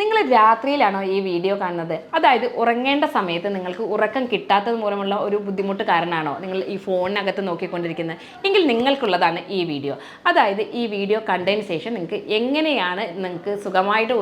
നിങ്ങൾ രാത്രിയിലാണോ ഈ വീഡിയോ കാണുന്നത്? അതായത് ഉറങ്ങേണ്ട സമയത്ത് നിങ്ങൾക്ക് ഉറക്കം കിട്ടാത്തത് മൂലമുള്ള ഒരു ബുദ്ധിമുട്ട് കാരണമാണോ നിങ്ങൾ ഈ ഫോണിനകത്ത് നോക്കിക്കൊണ്ടിരിക്കുന്നത്. എങ്കിൽ നിങ്ങൾക്കുള്ളതാണ് ഈ വീഡിയോ. അതായത് ഈ വീഡിയോ കണ്ടതിന് ശേഷം നിങ്ങൾക്ക് എങ്ങനെയാണ് നിങ്ങൾക്ക് സുഖമായിട്ട്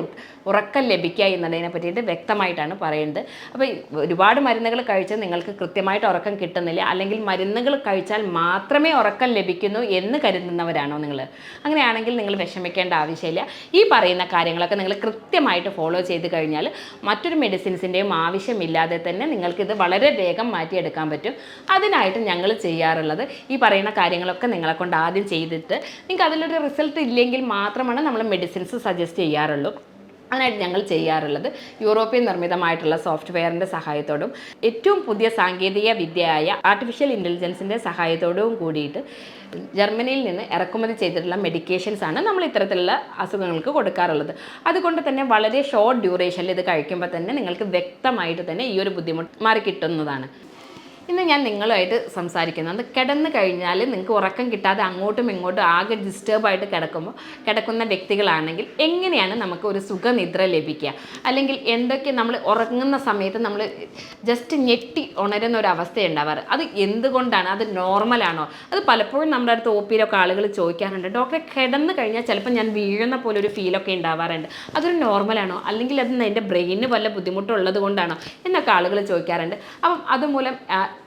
ഉറക്കം ലഭിക്കുക എന്നതിനെ പറ്റിയിട്ട് വ്യക്തമായിട്ടാണ് പറയുന്നത്. അപ്പോൾ ഒരുപാട് മരുന്നുകൾ കഴിച്ച് നിങ്ങൾക്ക് കൃത്യമായിട്ട് ഉറക്കം കിട്ടുന്നില്ല. അല്ലെങ്കിൽ മരുന്നുകൾ കഴിച്ചാൽ മാത്രമേ ഉറക്കം ലഭിക്കുന്നു എന്ന് കരുതുന്നവരാണോ നിങ്ങൾ? അങ്ങനെയാണെങ്കിൽ നിങ്ങൾ വിഷമിക്കേണ്ട ആവശ്യമില്ല. ഈ പറയുന്ന കാര്യങ്ങളൊക്കെ നിങ്ങൾ കൃത്യമായിട്ട് ഫോളോ ചെയ്ത് കഴിഞ്ഞാൽ മറ്റൊരു മെഡിസിൻസിന്റെയും ആവശ്യമില്ലാതെ തന്നെ നിങ്ങൾക്കിത് വളരെ വേഗം മാറ്റിയെടുക്കാൻ പറ്റും. അതിനായിട്ട് ഞങ്ങൾ ചെയ്യാറുള്ളത് ഈ പറയുന്ന കാര്യങ്ങളൊക്കെ നിങ്ങളെ കൊണ്ട് ആദ്യം ചെയ്തിട്ട് നിങ്ങൾക്ക് അതിലൊരു റിസൾട്ട് ഇല്ലെങ്കിൽ മാത്രമാണ് നമ്മൾ മെഡിസിൻസ് സജസ്റ്റ് ചെയ്യാറുള്ളൂ. അതിനായിട്ട് ഞങ്ങൾ ചെയ്യാറുള്ളത്. യൂറോപ്യൻ നിർമ്മിതമായിട്ടുള്ള സോഫ്റ്റ്വെയറിന്റെ സഹായത്തോടും ഏറ്റവും പുതിയ സാങ്കേതിക വിദ്യയായ ആർട്ടിഫിഷ്യൽ ഇന്റലിജൻസിന്റെ സഹായത്തോടും കൂടിയിട്ട് ജർമ്മനിയിൽ നിന്ന് ഇറക്കുമതി ചെയ്തിട്ടുള്ള മെഡിക്കേഷൻസ് ആണ് നമ്മൾ ഇത്തരത്തിലുള്ള അസുഖങ്ങൾക്ക് കൊടുക്കാറുള്ളത്. അതുകൊണ്ട് തന്നെ വളരെ ഷോർട്ട് ഡ്യൂറേഷനിൽ ഇത് കഴിക്കുമ്പോൾ തന്നെ നിങ്ങൾക്ക് വ്യക്തമായിട്ട് തന്നെ ഈ ഒരു ബുദ്ധിമുട്ട് മാറി കിട്ടുന്നതാണ്. ഇന്ന് ഞാൻ നിങ്ങളുമായിട്ട് സംസാരിക്കുന്നത് കിടന്നു കഴിഞ്ഞാൽ നിങ്ങൾക്ക് ഉറക്കം കിട്ടാതെ അങ്ങോട്ടും ഇങ്ങോട്ടും ആകെ ഡിസ്റ്റർബായിട്ട് കിടക്കുമ്പോൾ കിടക്കുന്ന വ്യക്തികളാണെങ്കിൽ എങ്ങനെയാണ് നമുക്ക് ഒരു സുഖനിദ്ര ലഭിക്കുക? അല്ലെങ്കിൽ എന്തൊക്കെ നമ്മൾ ഉറങ്ങുന്ന സമയത്ത് നമ്മൾ ജസ്റ്റ് ഞെട്ടി ഉണരുന്ന ഒരു അവസ്ഥ ഉണ്ടാവാറ്? അത് എന്തുകൊണ്ടാണ്? അത് നോർമലാണോ അത് പലപ്പോഴും നമ്മുടെ അടുത്ത് ഒ പിയിലൊക്കെ ആളുകൾ ചോദിക്കാറുണ്ട്. ഡോക്ടറെ കിടന്നു കഴിഞ്ഞാൽ ചിലപ്പോൾ ഞാൻ വീഴുന്ന പോലെ ഒരു ഫീലൊക്കെ ഉണ്ടാവാറുണ്ട്. അതൊരു നോർമലാണോ അല്ലെങ്കിൽ അത് എന്റെ ബ്രെയിനിന് വല്ല ബുദ്ധിമുട്ടുള്ളത് കൊണ്ടാണോ? എന്നൊക്കെ ആളുകൾ ചോദിക്കാറുണ്ട്. അപ്പം അതുമൂലം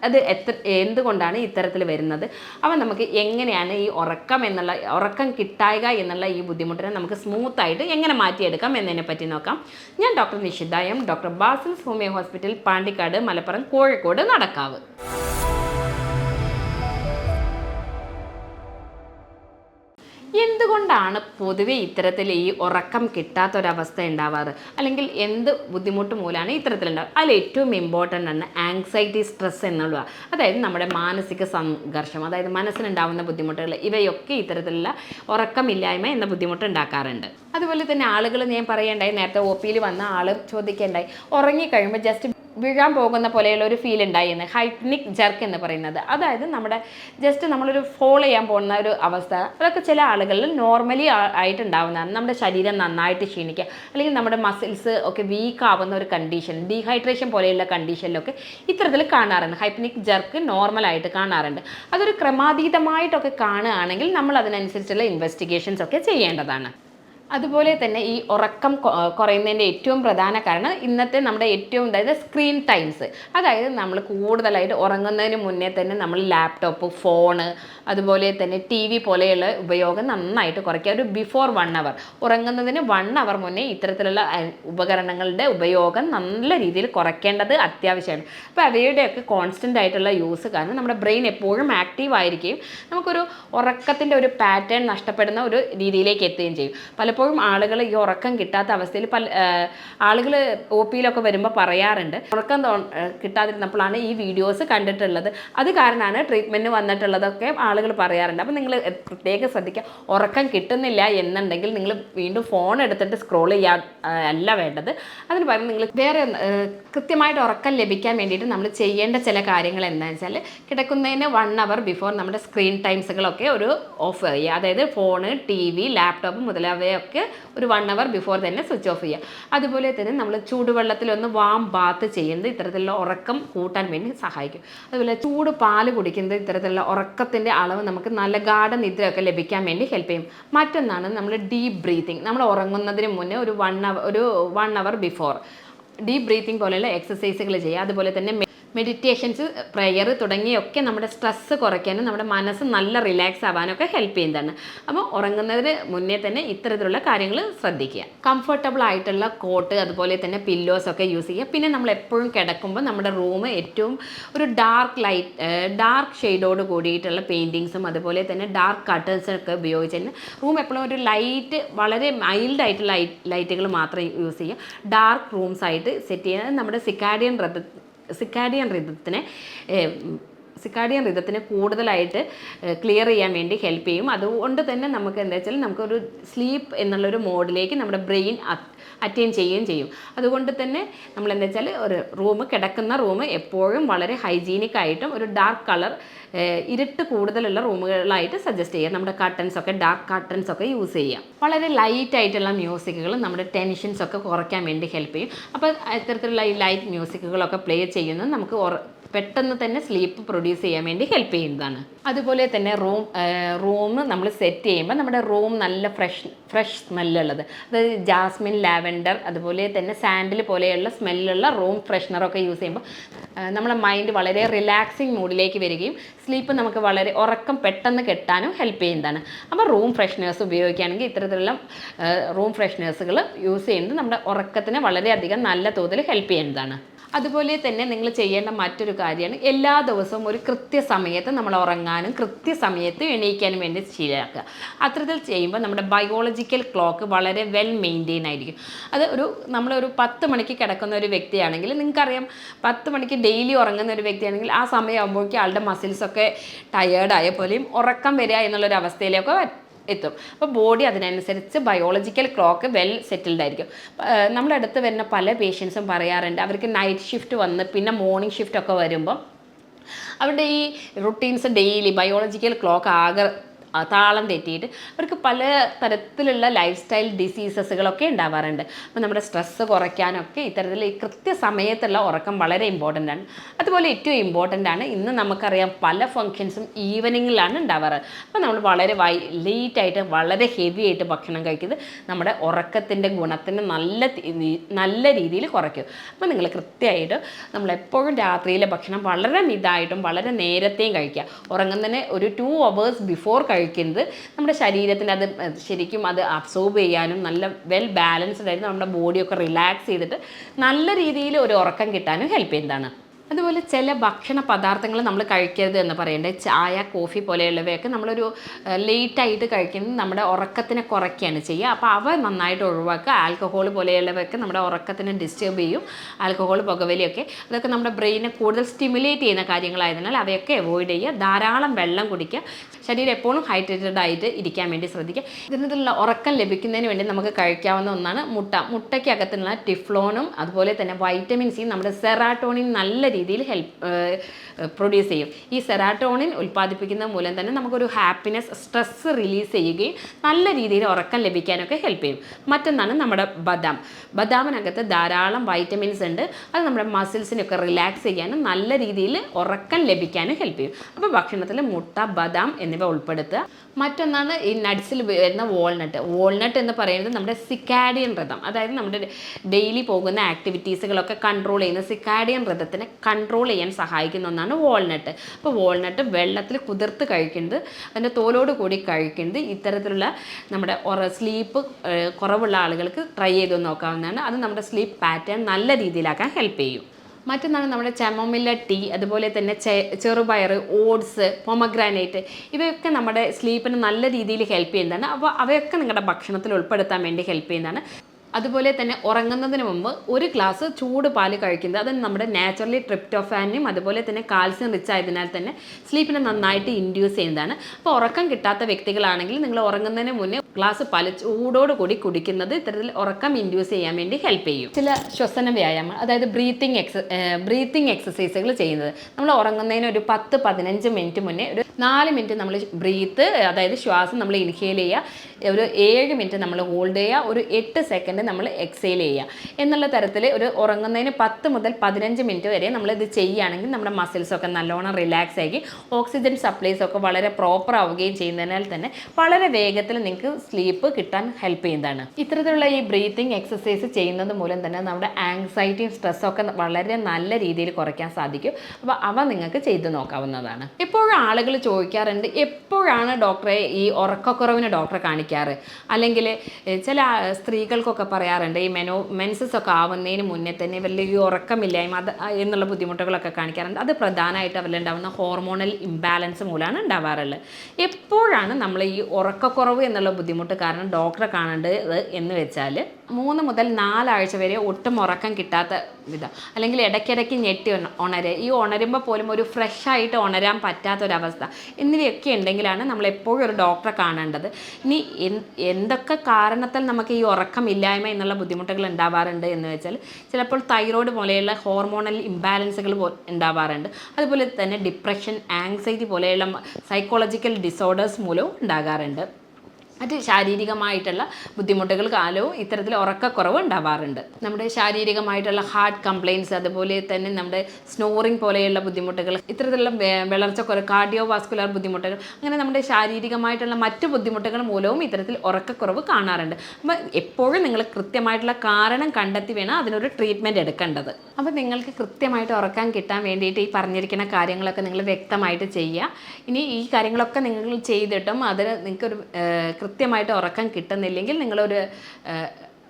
അത് എത്ര എന്തുകൊണ്ടാണ് ഇത്തരത്തിൽ വരുന്നത്? അപ്പം നമുക്ക് എങ്ങനെയാണ് ഈ ഉറക്കം എന്നുള്ള ഉറക്കം കിട്ടായക എന്നുള്ള ഈ ബുദ്ധിമുട്ടിനെ നമുക്ക് സ്മൂത്തായിട്ട് എങ്ങനെ മാറ്റിയെടുക്കാം എന്നതിനെ പറ്റി നോക്കാം. ഞാൻ doctor Nishitha M doctor Basil's homoeo hospital Pandikkad Malappuram Kozhikode Nadakkavu. എന്തുകൊണ്ടാണ് പൊതുവെ ഇത്തരത്തിൽ ഈ ഉറക്കം കിട്ടാത്തൊരവസ്ഥ ഉണ്ടാവാറ്? അല്ലെങ്കിൽ എന്ത് ബുദ്ധിമുട്ട് മൂലമാണ് ഇത്തരത്തിലുണ്ടാവുക? അതിൽ ഏറ്റവും ഇമ്പോർട്ടന്റ് ആണ് ആങ്സൈറ്റി സ്ട്രെസ് എന്നുള്ളത് അതായത് നമ്മുടെ മാനസിക സംഘർഷം അതായത് മനസ്സിനുണ്ടാവുന്ന ബുദ്ധിമുട്ടുകൾ ഇവയൊക്കെ ഇത്തരത്തിലുള്ള ഉറക്കമില്ലായ്മ എന്ന ബുദ്ധിമുട്ട് ഉണ്ടാക്കാറുണ്ട്. അതുപോലെ തന്നെ ആളുകൾ ഞാൻ പറയണ്ടായി നേരത്തെ ഒ പിയിൽ വന്ന ആൾ ചോദിക്കേണ്ടായി ഉറങ്ങിക്കഴിയുമ്പോൾ ജസ്റ്റ് വീഴാൻ പോകുന്ന പോലെയുള്ള ഒരു ഫീൽ ഉണ്ടായിരുന്നു ഹൈറ്റ്നിക് ജർക്ക് എന്ന് പറയുന്നത്. അതായത് നമ്മുടെ ജസ്റ്റ് നമ്മളൊരു ഫോൾ ചെയ്യാൻ പോകുന്ന ഒരു അവസ്ഥ. അതൊക്കെ ചില ആളുകളിൽ നോർമലി ആയിട്ടുണ്ടാവുന്നതാണ്. നമ്മുടെ ശരീരം നന്നായിട്ട് ക്ഷീണിക്കുക. അല്ലെങ്കിൽ നമ്മുടെ മസിൽസ് ഒക്കെ വീക്ക് ആവുന്ന ഒരു കണ്ടീഷൻ ഡീഹൈഡ്രേഷൻ പോലെയുള്ള കണ്ടീഷനിലൊക്കെ ഇത്തരത്തിൽ കാണാറുണ്ട്. ഹൈപ്നിക് ജർക്ക് നോർമലായിട്ട് കാണാറുണ്ട്. അതൊരു ക്രമാതീതമായിട്ടൊക്കെ കാണുകയാണെങ്കിൽ നമ്മൾ അതിനനുസരിച്ചുള്ള ഇൻവെസ്റ്റിഗേഷൻസ് ഒക്കെ ചെയ്യേണ്ടതാണ്. അതുപോലെ തന്നെ ഈ ഉറക്കം കുറയുന്നതിന്റെ ഏറ്റവും പ്രധാന കാരണം ഇന്നത്തെ നമ്മുടെ ഏറ്റവും അതായത് സ്ക്രീൻ ടൈംസ് അതായത് നമ്മൾ കൂടുതലായിട്ട് ഉറങ്ങുന്നതിന് മുന്നേ തന്നെ നമ്മൾ ലാപ്ടോപ്പ് ഫോണ് അതുപോലെ തന്നെ ടി വി പോലെയുള്ള ഉപയോഗം നന്നായിട്ട് കുറയ്ക്കുക. ഒരു ബിഫോർ വൺ അവർ ഉറങ്ങുന്നതിന് വൺ അവർ മുന്നേ ഇത്തരത്തിലുള്ള ഉപകരണങ്ങളുടെ ഉപയോഗം നല്ല രീതിയിൽ കുറയ്ക്കേണ്ടത് അത്യാവശ്യമാണ്. അപ്പോൾ അവയുടെയൊക്കെ കോൺസ്റ്റന്റ് ആയിട്ടുള്ള യൂസ് കാരണം നമ്മുടെ ബ്രെയിൻ എപ്പോഴും ആക്റ്റീവ് ആയിരിക്കുകയും നമുക്കൊരു ഉറക്കത്തിന്റെ ഒരു പാറ്റേൺ നഷ്ടപ്പെടുന്ന ഒരു രീതിയിലേക്ക് എത്തുകയും ചെയ്യും. പലപ്പോഴും ആളുകൾ ഈ ഉറക്കം കിട്ടാത്ത അവസ്ഥയിൽ പല ആളുകൾ ഒ പിയിലൊക്കെ വരുമ്പോൾ പറയാറുണ്ട്. ഉറക്കം കിട്ടാതിരുന്നപ്പോഴാണ് ഈ വീഡിയോസ് കണ്ടിട്ടുള്ളത്. അത് കാരണമാണ് ട്രീറ്റ്മെന്റ് വന്നിട്ടുള്ളതൊക്കെ ആളുകൾ പറയാറുണ്ട്. അപ്പം നിങ്ങൾ പ്രത്യേകം ശ്രദ്ധിക്കുക ഉറക്കം കിട്ടുന്നില്ല എന്നുണ്ടെങ്കിൽ നിങ്ങൾ വീണ്ടും ഫോൺ എടുത്തിട്ട് സ്ക്രോൾ ചെയ്യാ അല്ല വേണ്ടത്. അതിന് പകരം നിങ്ങൾ വേറെ കൃത്യമായിട്ട് ഉറക്കം ലഭിക്കാൻ വേണ്ടിയിട്ട് നമ്മൾ ചെയ്യേണ്ട ചില കാര്യങ്ങൾ എന്താണെന്ന് വെച്ചാൽ കിടക്കുന്നതിന് വൺ അവർ ബിഫോർ നമ്മുടെ സ്ക്രീൻ ടൈംസുകളൊക്കെ ഒരു ഓഫ് ചെയ്യുക അതായത് ഫോണ് ടി വി ലാപ്ടോപ്പ് മുതലായവയൊക്കെ ഒരു വൺ അവർ ബിഫോർ തന്നെ സ്വിച്ച് ഓഫ് ചെയ്യുക അതുപോലെ തന്നെ നമ്മൾ ചൂടുവെള്ളത്തിൽ ഒന്ന് വാം ബാത്ത് ചെയ്യുന്നത് ഇത്തരത്തിലുള്ള ഉറക്കം കൂട്ടാൻ വേണ്ടി സഹായിക്കും. അതുപോലെ ചൂട് പാൽ കുടിക്കുന്നത് ഇത്തരത്തിലുള്ള ഉറക്കത്തിന്റെ അളവ് നമുക്ക് നല്ല ഗാഠ നിദ്രയൊക്കെ ലഭിക്കാൻ വേണ്ടി ഹെൽപ്പ് ചെയ്യും. മറ്റൊന്നാണ് നമ്മൾ ഡീപ്പ് ബ്രീത്തിങ് നമ്മൾ ഉറങ്ങുന്നതിന് മുന്നേ ഒരു വൺ അവർ ഒരു one hour before deep breathing പോലെയുള്ള എക്സസൈസുകൾ ചെയ്യുക. അതുപോലെ തന്നെ മെഡിറ്റേഷൻസ് പ്രെയർ തുടങ്ങിയൊക്കെ നമ്മുടെ സ്ട്രെസ്സ് കുറയ്ക്കാനും നമ്മുടെ മനസ്സ് നല്ല റിലാക്സ് ആവാനൊക്കെ ഹെൽപ്പ് ചെയ്യുന്നതാണ്. അപ്പോൾ ഉറങ്ങുന്നതിന് മുന്നേ തന്നെ ഇത്തരത്തിലുള്ള കാര്യങ്ങൾ ശ്രദ്ധിക്കുക. കംഫർട്ടബിൾ ആയിട്ടുള്ള കോട്ട് അതുപോലെ തന്നെ പില്ലോസ് ഒക്കെ യൂസ് ചെയ്യുക. പിന്നെ നമ്മൾ എപ്പോഴും കിടക്കുമ്പോൾ നമ്മുടെ റൂം ഏറ്റവും ഒരു ഡാർക്ക് ലൈറ്റ് ഡാർക്ക് ഷെയ്ഡോട് കൂടിയിട്ടുള്ള പെയിന്റിങ്സും അതുപോലെ തന്നെ ഡാർക്ക് കട്ടേഴ്സും ഒക്കെ ഉപയോഗിച്ച് തന്നെ റൂം എപ്പോഴും ഒരു ലൈറ്റ് വളരെ മൈൽഡ് ആയിട്ടുള്ള ലൈറ്റ് ലൈറ്റുകൾ മാത്രം യൂസ് ചെയ്യുക. ഡാർക്ക് റൂംസ് ആയിട്ട് സെറ്റ് ചെയ്യുന്നത് നമ്മുടെ സിക്കാഡിയൻ സിക്കാഡിയൻ റിതത്തിനെ സിക്കാഡിയൻ റിതത്തിനെ കൂടുതലായിട്ട് ക്ലിയർ ചെയ്യാൻ വേണ്ടി ഹെൽപ്പ് ചെയ്യും. അതുകൊണ്ട് തന്നെ നമുക്ക് എന്താ വെച്ചാൽ നമുക്കൊരു സ്ലീപ്പ് എന്നുള്ളൊരു മോഡിലേക്ക് നമ്മുടെ ബ്രെയിൻ അറ്റൈൻ ചെയ്യുകയും ചെയ്യും. അതുകൊണ്ട് തന്നെ നമ്മൾ എന്താ വെച്ചാൽ ഒരു റൂം കിടക്കുന്ന റൂം എപ്പോഴും വളരെ ഹൈജീനിക് ആയിട്ടും ഒരു ഡാർക്ക് കളർ ഇരുട്ട് കൂടുതലുള്ള റൂമുകളായിട്ട് സജസ്റ്റ് ചെയ്യുക നമ്മുടെ കർട്ടൻസ് ഒക്കെ ഡാർക്ക് കർട്ടൻസ് ഒക്കെ യൂസ് ചെയ്യാം. വളരെ ലൈറ്റ് ആയിട്ടുള്ള മ്യൂസിക്കുകൾ നമ്മുടെ ടെൻഷൻസ് ഒക്കെ കുറയ്ക്കാൻ വേണ്ടി ഹെൽപ്പ് ചെയ്യും. അപ്പോൾ ഇത്തരത്തിലുള്ള ഈ ലൈറ്റ് മ്യൂസിക്കുകളൊക്കെ പ്ലേ ചെയ്യുന്നത് നമുക്ക് പെട്ടെന്ന് തന്നെ സ്ലീപ്പ് പ്രൊഡ്യൂസ് ചെയ്യാൻ വേണ്ടി ഹെൽപ്പ് ചെയ്യുന്നതാണ്. അതുപോലെ തന്നെ റൂം റൂം നമ്മൾ സെറ്റ് ചെയ്യുമ്പോൾ നമ്മുടെ റൂം നല്ല ഫ്രഷ് ഫ്രഷ് സ്മെല്ലുള്ളത് അതായത് ജാസ്മിൻ ലാവൻഡർ അതുപോലെ തന്നെ സാൻഡിൽ പോലെയുള്ള സ്മെല്ലുള്ള റൂം ഫ്രഷ്നറൊക്കെ യൂസ് ചെയ്യുമ്പോൾ നമ്മുടെ മൈൻഡ് വളരെ റിലാക്സിങ് മൂഡിലേക്ക് വരികയും സ്ലീപ്പ് നമുക്ക് വളരെ ഉറക്കം പെട്ടെന്ന് കെട്ടാനും ഹെൽപ്പ് ചെയ്യുന്നതാണ്. അപ്പോൾ റൂം ഫ്രഷ്നേഴ്സ് ഉപയോഗിക്കുകയാണെങ്കിൽ ഇത്തരത്തിലുള്ള റൂം ഫ്രഷ്നേഴ്സുകൾ യൂസ് ചെയ്യുന്നത് നമ്മുടെ ഉറക്കത്തിന് വളരെയധികം നല്ല തോതിൽ ഹെൽപ്പ് ചെയ്യുന്നതാണ്. അതുപോലെ തന്നെ നിങ്ങൾ ചെയ്യേണ്ട മറ്റൊരു കാര്യമാണ് എല്ലാ ദിവസവും ഒരു കൃത്യസമയത്ത് നമ്മൾ ഉറങ്ങാനും കൃത്യസമയത്ത് എണീക്കാനും വേണ്ടി ശീലമാക്കുക. അത്തരത്തിൽ ചെയ്യുമ്പോൾ നമ്മുടെ ബയോളജിക്കൽ ക്ലോക്ക് വളരെ വെൽ മെയിന്റെയിൻ ആയിരിക്കും. അത് ഒരു നമ്മളൊരു പത്ത് മണിക്ക് കിടക്കുന്ന ഒരു വ്യക്തിയാണെങ്കിൽ നിങ്ങൾക്കറിയാം പത്ത് മണിക്ക് ഡെയിലി ഉറങ്ങുന്ന ഒരു വ്യക്തിയാണെങ്കിൽ ആ സമയമാകുമ്പോഴേക്കും ആളുടെ മസിൽസൊക്കെ ടയേർഡായ പോലെയും ഉറക്കം വരിക എന്നുള്ളൊരു അവസ്ഥയിലൊക്കെ എത്തും. അപ്പോൾ ബോഡി അതിനനുസരിച്ച് ബയോളജിക്കൽ ക്ലോക്ക് വെൽ സെറ്റിൽഡ് ആയിരിക്കും. നമ്മുടെ അടുത്ത് വരുന്ന പല പേഷ്യൻസും പറയാറുണ്ട് അവർക്ക് നൈറ്റ് ഷിഫ്റ്റ് വന്ന് പിന്നെ മോർണിംഗ് ഷിഫ്റ്റ് ഒക്കെ വരുമ്പോൾ അവരുടെ ഈ റുട്ടീൻസ് ഡെയിലി ബയോളജിക്കൽ ക്ലോക്ക് ആകെ താളം തെറ്റിയിട്ട് അവർക്ക് പല തരത്തിലുള്ള ലൈഫ് സ്റ്റൈൽ ഡിസീസസുകളൊക്കെ ഉണ്ടാവാറുണ്ട്. അപ്പോൾ നമ്മുടെ സ്ട്രെസ്സ് കുറയ്ക്കാനൊക്കെ ഇത്തരത്തിൽ ഈ കൃത്യസമയത്തുള്ള ഉറക്കം വളരെ ഇമ്പോർട്ടന്റ് ആണ്. അതുപോലെ ഏറ്റവും ഇമ്പോർട്ടന്റ് ആണ് ഇന്ന് നമുക്കറിയാം പല ഫങ്ഷൻസും ഈവനിങ്ങിലാണ് ഉണ്ടാവാറ്. അപ്പോൾ നമ്മൾ വളരെ വൈ ലേറ്റായിട്ട് വളരെ ഹെവി ആയിട്ട് ഭക്ഷണം കഴിക്കുന്നത് നമ്മുടെ ഉറക്കത്തിന്റെ ഗുണത്തിന് നല്ല നല്ല രീതിയിൽ കുറയ്ക്കും. അപ്പോൾ നിങ്ങൾ കൃത്യമായിട്ട് നമ്മൾ എപ്പോഴും രാത്രിയിലെ ഭക്ഷണം വളരെ മിതായിട്ടും വളരെ നേരത്തെയും കഴിക്കുക. ഉറങ്ങുന്നതിന് ഒരു ടു അവേഴ്സ് ബിഫോർ കഴിക്കുന്നത് നമ്മുടെ ശരീരത്തിന് അത് ശരിക്കും അത് അബ്സോർബ് ചെയ്യാനും നല്ല വെൽ ബാലൻസ്ഡ് ആയിട്ട് നമ്മുടെ ബോഡിയൊക്കെ റിലാക്സ് ചെയ്തിട്ട് നല്ല രീതിയിൽ ഒരു ഉറക്കം കിട്ടാനും ഹെൽപ്പ് ചെയ്യുന്നതാണ്. അതുപോലെ ചില ഭക്ഷണ പദാർത്ഥങ്ങൾ നമ്മൾ കഴിക്കരുത് എന്ന് പറയേണ്ടത് ചായ കോഫി പോലെയുള്ളവയൊക്കെ നമ്മളൊരു ലേറ്റായിട്ട് കഴിക്കുന്നത് നമ്മുടെ ഉറക്കത്തിനെ കുറയ്ക്കുകയാണ് ചെയ്യുക. അപ്പോൾ അവ നന്നായിട്ട് ഒഴിവാക്കുക. ആൽക്കഹോൾ പോലെയുള്ളവയൊക്കെ നമ്മുടെ ഉറക്കത്തിനെ ഡിസ്റ്റർബ് ചെയ്യും. ആൽക്കഹോൾ പുകവലിയൊക്കെ. അതൊക്കെ നമ്മുടെ ബ്രെയിനെ കൂടുതൽ സ്റ്റിമുലേറ്റ് ചെയ്യുന്ന കാര്യങ്ങളായതിനാൽ അവയൊക്കെ അവോയ്ഡ് ചെയ്യുക. ധാരാളം വെള്ളം കുടിക്കുക. ശരീരം എപ്പോഴും ഹൈഡ്രേറ്റഡ് ആയിട്ട് ഇരിക്കാൻ വേണ്ടി ശ്രദ്ധിക്കുക. ഇതിനുള്ള ഉറക്കം ലഭിക്കുന്നതിന് വേണ്ടി നമുക്ക് കഴിക്കാവുന്ന ഒന്നാണ് മുട്ട. മുട്ടയ്ക്കകത്തുള്ള ടിഫ്ലോണും അതുപോലെ തന്നെ വൈറ്റമിൻ സി നമ്മുടെ സെറാട്ടോണിൻ നല്ല രീതിയിൽ ഹെൽപ്പ് പ്രൊഡ്യൂസ് ചെയ്യും. ഈ സെറാട്ടോണിൻ ഉൽപ്പാദിപ്പിക്കുന്ന മൂലം തന്നെ നമുക്കൊരു ഹാപ്പിനെസ് സ്ട്രെസ് റിലീസ് ചെയ്യുകയും നല്ല രീതിയിൽ ഉറക്കം ലഭിക്കാനൊക്കെ ഹെൽപ്പ് ചെയ്യും. മറ്റൊന്നാണ് നമ്മുടെ ബദാം. ബദാമിനകത്ത് ധാരാളം വൈറ്റമിൻസ് ഉണ്ട്. അത് നമ്മുടെ മസിൽസിനൊക്കെ റിലാക്സ് ചെയ്യാനും നല്ല രീതിയിൽ ഉറക്കം ലഭിക്കാനും ഹെൽപ്പ് ചെയ്യും. അപ്പോൾ ഭക്ഷണത്തിൽ മുട്ട ബദാം എന്നിവ ഉൾപ്പെടുത്തുക. മറ്റൊന്നാണ് ഈ നട്ട്സിൽ വരുന്ന വാൾനട്ട് വാൾനട്ട് എന്ന് പറയുന്നത് നമ്മുടെ സിക്കാഡിയൻ വ്രതം അതായത് നമ്മുടെ ഡെയിലി പോകുന്ന ആക്ടിവിറ്റീസുകളൊക്കെ കൺട്രോൾ ചെയ്യുന്ന സിക്കാഡിയൻ റഥത്തിനെ കൺട്രോൾ ചെയ്യാൻ സഹായിക്കുന്ന ഒന്നാണ് വാൾനട്ട് അപ്പോൾ വാൾനട്ട് വെള്ളത്തിൽ കുതിർത്ത് കഴിക്കുന്നത് അതിന്റെ തോലോട് കൂടി കഴിക്കുന്നത് ഇത്തരത്തിലുള്ള നമ്മുടെ സ്ലീപ്പ് കുറവുള്ള ആളുകൾക്ക് ട്രൈ ചെയ്ത് നോക്കാവുന്നതാണ്. അത് നമ്മുടെ സ്ലീപ്പ് പാറ്റേൺ നല്ല രീതിയിലാക്കാൻ ഹെൽപ്പ് ചെയ്യും. മറ്റൊന്നാണ് നമ്മുടെ ചെമോമില്ല ടീ അതുപോലെ തന്നെ ചെറുപയർ ഓട്സ് പൊമഗ്രാനൈറ്റ് ഇവയൊക്കെ നമ്മുടെ സ്ലീപ്പിന് നല്ല രീതിയിൽ ഹെൽപ്പ് ചെയ്യുന്നതാണ്. അപ്പോൾ അവയൊക്കെ നിങ്ങളുടെ ഭക്ഷണത്തിൽ ഉൾപ്പെടുത്താൻ വേണ്ടി ഹെൽപ്പ് ചെയ്യുന്നതാണ്. അതുപോലെ തന്നെ ഉറങ്ങുന്നതിന് മുമ്പ് ഒരു ഗ്ലാസ് ചൂട് പാൽ കഴിക്കുന്നത്. അത് നമ്മുടെ നാച്ചുറലി ട്രിപ്റ്റോഫാനും അതുപോലെ തന്നെ കാൽസ്യം റിച്ച് ആയതിനാൽ തന്നെ സ്ലീപ്പിനെ നന്നായിട്ട് ഇൻഡ്യൂസ് ചെയ്യുന്നതാണ്. അപ്പോൾ ഉറക്കം കിട്ടാത്ത വ്യക്തികളാണെങ്കിൽ നിങ്ങൾ ഉറങ്ങുന്നതിന് മുന്നേ ഗ്ലാസ് പാൽ ചൂടോട് കൂടി കുടിക്കുന്നത് ഇത്തരത്തിൽ ഉറക്കം ഇൻഡ്യൂസ് ചെയ്യാൻ വേണ്ടി ഹെൽപ്പ് ചെയ്യും. ചില ശ്വസന വ്യായാമം അതായത് ബ്രീത്തിങ് എക്സ ബ്രീത്തിങ് എക്സസൈസുകൾ ചെയ്യുന്നത്. നമ്മൾ ഉറങ്ങുന്നതിന് ഒരു പത്ത് പതിനഞ്ച് മിനിറ്റ് മുന്നേ ഒരു നാല് മിനിറ്റ് നമ്മൾ ബ്രീത്ത് അതായത് ശ്വാസം നമ്മൾ ഇൻഹേൽ ചെയ്യുക. ഒരു ഏഴ് മിനിറ്റ് നമ്മൾ ഹോൾഡ് ചെയ്യുക. ഒരു എട്ട് സെക്കൻഡ് നമ്മൾ എക്സെയിൽ ചെയ്യുക. എന്നുള്ള തരത്തിൽ ഒരു ഉറങ്ങുന്നതിന് പത്ത് മുതൽ പതിനഞ്ച് മിനിറ്റ് വരെ നമ്മൾ ഇത് ചെയ്യുകയാണെങ്കിൽ നമ്മുടെ മസിൽസൊക്കെ നല്ലോണം റിലാക്സ് ആക്കി ഓക്സിജൻ സപ്ലൈസ് ഒക്കെ വളരെ പ്രോപ്പർ ആവുകയും ചെയ്യുന്നതിനാൽ തന്നെ വളരെ വേഗത്തിൽ നിങ്ങൾക്ക് സ്ലീപ്പ് കിട്ടാൻ ഹെൽപ്പ് ചെയ്യുന്നതാണ്. ഇത്തരത്തിലുള്ള ഈ ബ്രീത്തിങ് എക്സസൈസ് ചെയ്യുന്നത് മൂലം തന്നെ നമ്മുടെ ആങ്സൈറ്റിയും സ്ട്രെസ്സൊക്കെ വളരെ നല്ല രീതിയിൽ കുറയ്ക്കാൻ സാധിക്കും. അപ്പോൾ അവ നിങ്ങൾക്ക് ചെയ്തു നോക്കാവുന്നതാണ്. എപ്പോഴും ആളുകൾ ചോദിക്കാറുണ്ട് എപ്പോഴാണ് ഡോക്ടറെ ഈ ഉറക്കക്കുറവിന് ഡോക്ടറെ കാണിക്കാറ്? അല്ലെങ്കിൽ ചില സ്ത്രീകൾക്കൊക്കെ പറയാറുണ്ട്. ഈ മെനോ മെൻസസ് ഒക്കെ ആവുന്നതിന് മുന്നേ തന്നെ ഇവരിൽ ഈ ഉറക്കമില്ലായ്മ അത് എന്നുള്ള ബുദ്ധിമുട്ടുകളൊക്കെ കാണിക്കാറുണ്ട്. അത് പ്രധാനമായിട്ട് അവരിലുണ്ടാവുന്ന ഹോർമോണൽ ഇംബാലൻസ് മൂലമാണ് ഉണ്ടാവാറുള്ളത്. എപ്പോഴാണ് നമ്മൾ ഈ ഉറക്കക്കുറവ് എന്നുള്ള ബുദ്ധിമുട്ട് കാരണം ഡോക്ടറെ കാണേണ്ടത് എന്ന് വെച്ചാൽ മൂന്ന് മുതൽ നാലാഴ്ച വരെ ഒട്ടും ഉറക്കം കിട്ടാത്ത വിധം. അല്ലെങ്കിൽ ഇടയ്ക്കിടയ്ക്ക് ഞെട്ടി ഉണരെ. ഈ ഉണരുമ്പോൾ പോലും ഒരു ഫ്രഷ് ആയിട്ട് ഉണരാൻ പറ്റാത്തൊരവസ്ഥ. എന്നിവയൊക്കെ ഉണ്ടെങ്കിലാണ് നമ്മൾ എപ്പോഴും ഒരു ഡോക്ടറെ കാണേണ്ടത്. ഇനി എന്തൊക്കെ കാരണത്താൽ നമുക്ക് ഈ ഉറക്കം ഇല്ലായ്മ എന്നുള്ള ബുദ്ധിമുട്ടുകൾ ഉണ്ടാവാറുണ്ട് എന്ന് വെച്ചാൽ ചിലപ്പോൾ തൈറോയ്ഡ് പോലെയുള്ള ഹോർമോണൽ ഇംബാലൻസുകൾ ഉണ്ടാവാറുണ്ട്. അതുപോലെ തന്നെ ഡിപ്രഷൻ ആങ്സൈറ്റി പോലെയുള്ള സൈക്കോളജിക്കൽ ഡിസോർഡേഴ്സ് മൂലവും ഉണ്ടാകാറുണ്ട്. മറ്റ് ശാരീരികമായിട്ടുള്ള ബുദ്ധിമുട്ടുകൾ കാലവും ഇത്തരത്തിൽ ഉറക്കക്കുറവ് ഉണ്ടാവാറുണ്ട്. നമ്മുടെ ശാരീരികമായിട്ടുള്ള ഹാർട്ട് കംപ്ലയിൻസ് അതുപോലെ തന്നെ നമ്മുടെ സ്നോറിങ് പോലെയുള്ള ബുദ്ധിമുട്ടുകൾ ഇത്തരത്തിലുള്ള വിളർച്ചക്കുറവ് കാർഡിയോ വാസ്കുലർ ബുദ്ധിമുട്ടുകൾ അങ്ങനെ നമ്മുടെ ശാരീരികമായിട്ടുള്ള മറ്റ് ബുദ്ധിമുട്ടുകൾ മൂലവും ഇത്തരത്തിൽ ഉറക്കക്കുറവ് കാണാറുണ്ട്. അപ്പം എപ്പോഴും നിങ്ങൾ കൃത്യമായിട്ടുള്ള കാരണം കണ്ടെത്തി വേണം അതിനൊരു ട്രീറ്റ്മെന്റ് എടുക്കേണ്ടത്. അപ്പോൾ നിങ്ങൾക്ക് കൃത്യമായിട്ട് ഉറക്കാൻ കിട്ടാൻ വേണ്ടിയിട്ട് ഈ പറഞ്ഞിരിക്കുന്ന കാര്യങ്ങളൊക്കെ നിങ്ങൾ വ്യക്തമായിട്ട് ചെയ്യുക. ഇനി ഈ കാര്യങ്ങളൊക്കെ നിങ്ങൾ ചെയ്തിട്ടും അതിന് നിങ്ങൾക്കൊരു കൃത്യമായിട്ട് ഉറക്കം കിട്ടുന്നില്ലെങ്കിൽ നിങ്ങളൊരു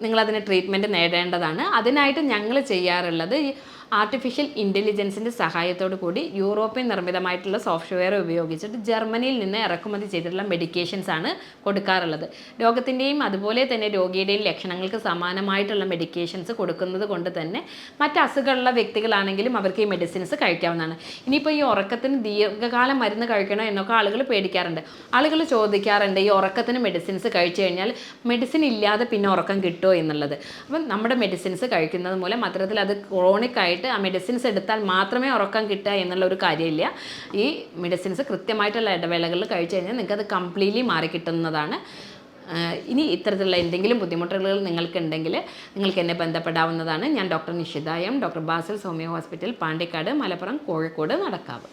നിങ്ങളതിന് ട്രീറ്റ്മെന്റ് നേടേണ്ടതാണ്. അതിനായിട്ട് ഞങ്ങൾ ചെയ്യാറുള്ളത് ഈ ആർട്ടിഫിഷ്യൽ ഇന്റലിജൻസിന്റെ സഹായത്തോടു കൂടി യൂറോപ്യൻ നിർമ്മിതമായിട്ടുള്ള സോഫ്റ്റ്വെയർ ഉപയോഗിച്ചിട്ട് ജർമ്മനിയിൽ നിന്ന് ഇറക്കുമതി ചെയ്തിട്ടുള്ള മെഡിക്കേഷൻസ് ആണ് കൊടുക്കാറുള്ളത്. രോഗത്തിന്റെയും അതുപോലെ തന്നെ രോഗിയുടെയും ലക്ഷണങ്ങൾക്ക് സമാനമായിട്ടുള്ള മെഡിക്കേഷൻസ് കൊടുക്കുന്നത് കൊണ്ട് തന്നെ മറ്റ് അസുഖമുള്ള വ്യക്തികളാണെങ്കിലും അവർക്ക് ഈ മെഡിസിൻസ് കഴിക്കാവുന്നതാണ്. ഇനിയിപ്പോൾ ഈ ഉറക്കത്തിന് ദീർഘകാലം മരുന്ന് കഴിക്കണോ എന്നൊക്കെ ആളുകൾ പേടിക്കാറുണ്ട്. ആളുകൾ ചോദിക്കാറുണ്ട് ഈ ഉറക്കത്തിന് മെഡിസിൻസ് കഴിച്ചു കഴിഞ്ഞാൽ മെഡിസിൻ ഇല്ലാതെ പിന്നെ ഉറക്കം കിട്ടുമോ എന്നുള്ളത്. അപ്പം നമ്മുടെ മെഡിസിൻസ് കഴിക്കുന്നത് മൂലം അത്തരത്തിൽ അത് ക്രോണിക് ആയിട്ട് ആ മെഡിസിൻസ് എടുത്താൽ മാത്രമേ ഉറക്കം കിട്ടുക എന്നുള്ള ഒരു കാര്യമില്ല. ഈ മെഡിസിൻസ് കൃത്യമായിട്ടുള്ള ഇടവേളകളിൽ കഴിച്ചു കഴിഞ്ഞാൽ നിങ്ങൾക്കത് കംപ്ലീറ്റ്ലി മാറി കിട്ടുന്നതാണ്. ഇനി ഇത്തരത്തിലുള്ള എന്തെങ്കിലും ബുദ്ധിമുട്ടുകൾ നിങ്ങൾക്കുണ്ടെങ്കിൽ നിങ്ങൾക്ക് എന്നെ ബന്ധപ്പെടാവുന്നതാണ്. ഞാൻ doctor Nishitha M doctor Basil Soumya hospital Pandikkad Malappuram Kozhikode Nadakkavu.